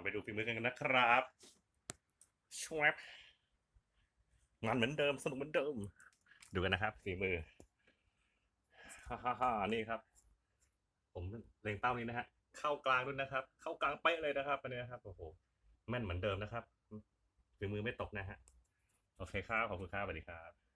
อ่ไปดูฝีมือกันนะครับชวบงานเหมือนเดิมสนุกเหมือนเดิม ดูกันนะครับฝีมือฮ่าฮ่าฮ่านี่ครับ ผมเล็งเป้านี้นะฮะ เข้ากลางด้วยนะครับ เข้ากลางเป๊ะเลยนะครับอันนี้นะครับโอ้โหแม่นเหมือนเดิมนะครับฝีมือไม่ตกนะฮะโอเคครับขอบคุณครับสวัสดีครับ